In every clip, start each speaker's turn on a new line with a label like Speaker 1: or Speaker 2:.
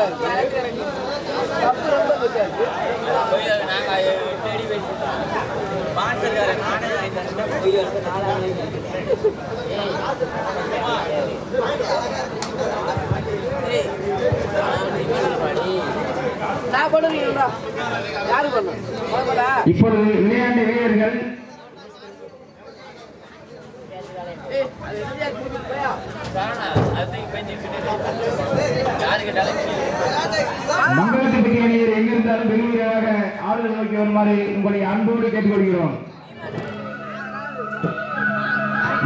Speaker 1: பெருசா இருக்கு கப்பு ரொம்ப பெருசா இருக்கு நான் பண்ணுவீங்களா யாரு பண்ணும்
Speaker 2: இப்பொழுது விளையாட்டு வீரர்கள்
Speaker 1: அது எதிரியா திரும்பி
Speaker 2: எங்கிருந்தாலும் பெருமையாக ஆளுநர் நோக்கி வருமாறு உங்களை அன்போடு கேட்டுக்கொள்கிறோம்.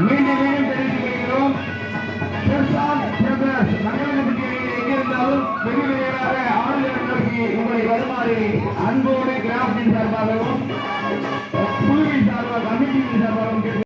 Speaker 2: மீண்டும் மீண்டும் தெரிவித்துக் கொள்கிறோம். பிரசாந்த் எங்கிருந்தாலும் பெருமையாக ஆளுநர் நோக்கி உங்களை வருமாறு அன்போடு கிராமத்தின் சார்பாகவும் குழுவின் சார்பாக கமிட்டியின் சார்பாகவும் கேட்டு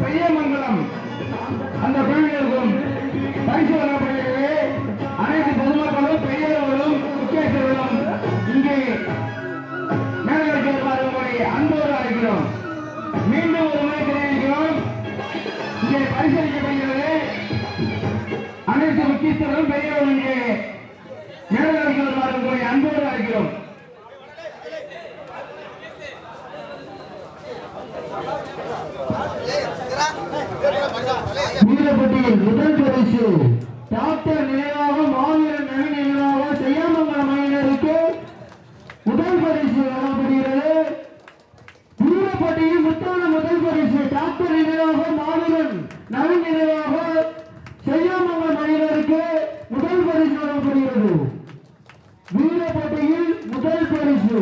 Speaker 2: பெரியமங்கலம். அந்த குழுவினருக்கும் பரிசோதனை அன்போடு அழைக்கிறோம். மீண்டும் ஒரு முறை தெரிவிக்கிறோம் இங்கே பரிசீலிக்கப்படுகிறது அனைத்து முக்கியஸ்தர்களும் பெரியவர்கள் இங்கே மேலவர்கள் உங்களை அன்போடு அழைக்கிறோம். வீரப்பட்டியில் முதல் பரிசு டாக்டர் நினைவாக மாவீரன் நவீன நினைவாக செய்யாமங்கலம் அணியினருக்கு முதல் பரிசு வழங்கப்படுகிறது வீரப்பட்டியில் முத்தான முதல் பரிசு டாக்டர் நினைவாக மாவீரன் செய்யாமல் மனிதருக்கு முதல் பரிசு வழங்கப்படுகிறது. வீரப்பட்டியில் முதல் பரிசு.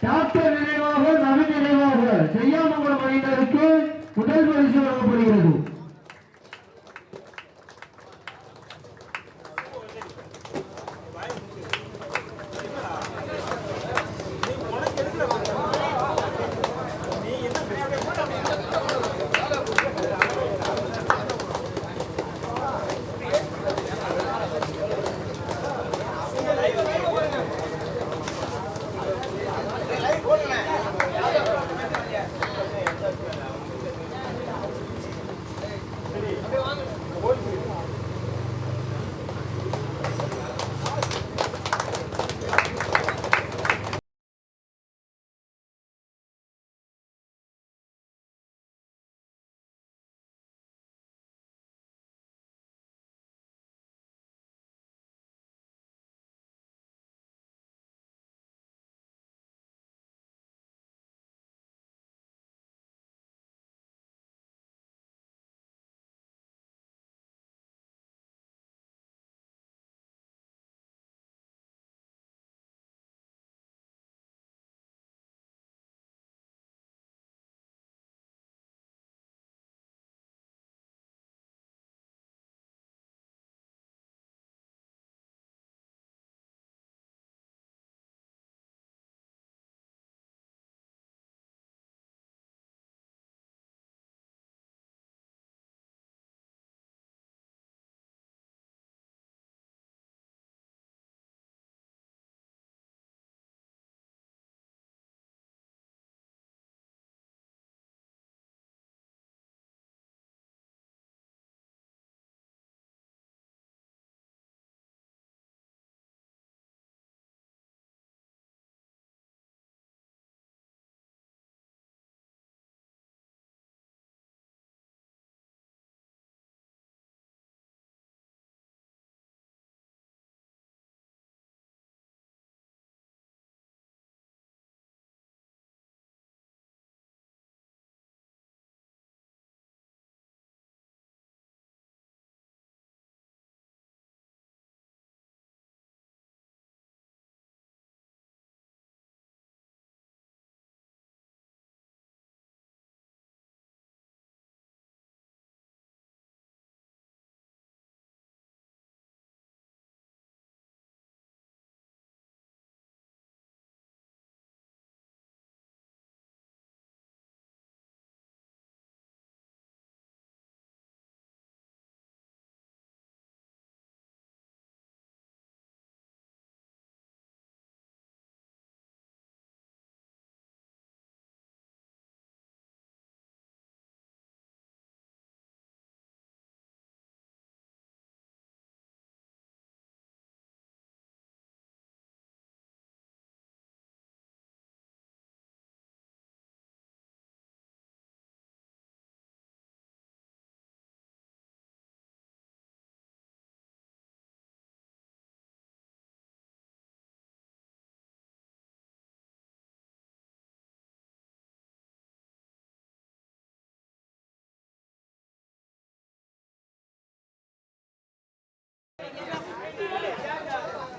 Speaker 2: டாக்டர் நினைவாக நவீன் நினைவாக செய்யாமங்கலம் அணியினருக்கு முதல் பரிசு வழங்கப்படுகிறது.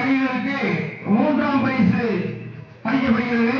Speaker 2: அணியினருக்கு மூன்றாம் பரிசு அளிக்கப்படுகிறது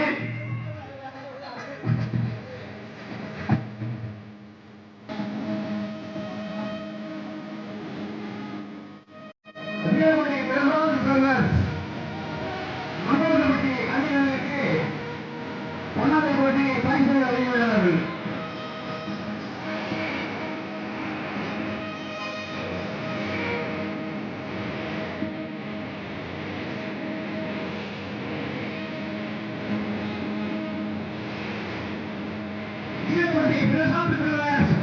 Speaker 2: Thank you.